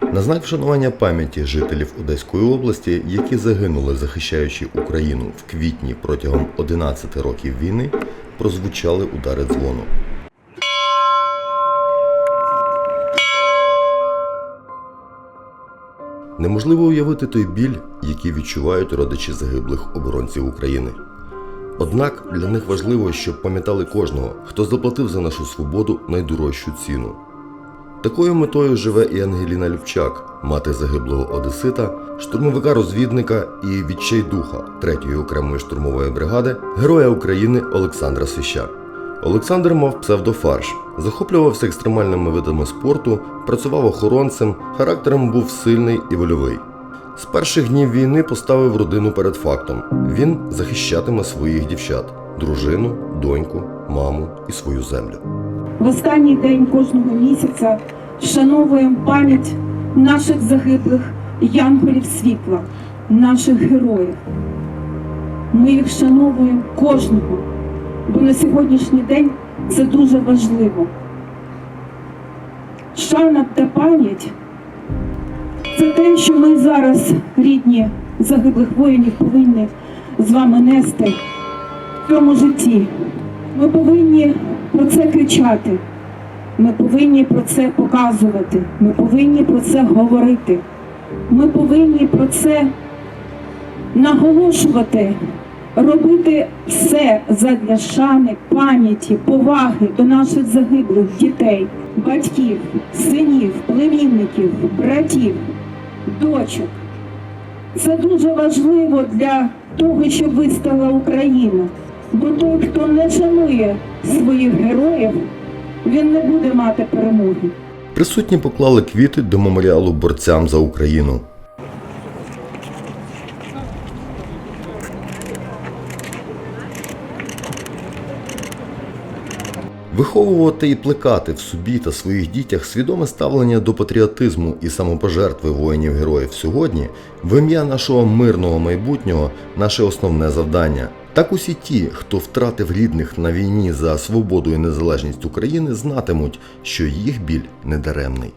На знак вшанування пам'яті жителів Одеської області, які загинули, захищаючи Україну в квітні протягом 11 років війни, прозвучали удари дзвону. Неможливо уявити той біль, який відчувають родичі загиблих оборонців України. Однак для них важливо, щоб пам'ятали кожного, хто заплатив за нашу свободу найдорожчу ціну. Такою метою живе і Ангеліна Любчак, мати загиблого Одесита, штурмовика-розвідника і відчайдуха 3-ї окремої штурмової бригади, героя України Олександра Свища. Олександр мав псевдофарш, захоплювався екстремальними видами спорту, працював охоронцем, характером був сильний і вольовий. З перших днів війни поставив родину перед фактом: він захищатиме своїх дівчат, дружину, доньку, маму і свою землю. В останній день кожного місяця вшановуємо пам'ять наших загиблих янголів світла, наших героїв. Ми їх вшановуємо кожного, бо на сьогоднішній день це дуже важливо. Шана та пам'ять це те, що ми зараз, рідні загиблих воїнів, повинні з вами нести в цьому житті. Ми повинні про це кричати. Ми повинні про це показувати. Ми повинні про це говорити. Ми повинні про це наголошувати, робити все задля шани, пам'яті, поваги до наших загиблих дітей, батьків, синів, племінників, братів, дочок. Це дуже важливо для того, щоб вистала Україна. Бо той, хто не шанує своїх героїв, він не буде мати перемоги. Присутні поклали квіти до меморіалу борцям за Україну. Виховувати і плекати в собі та своїх дітях свідоме ставлення до патріотизму і самопожертви воїнів-героїв сьогодні в ім'я нашого мирного майбутнього наше основне завдання. Так усі ті, хто втратив рідних на війні за свободу і незалежність України, знатимуть, що їх біль недаремний.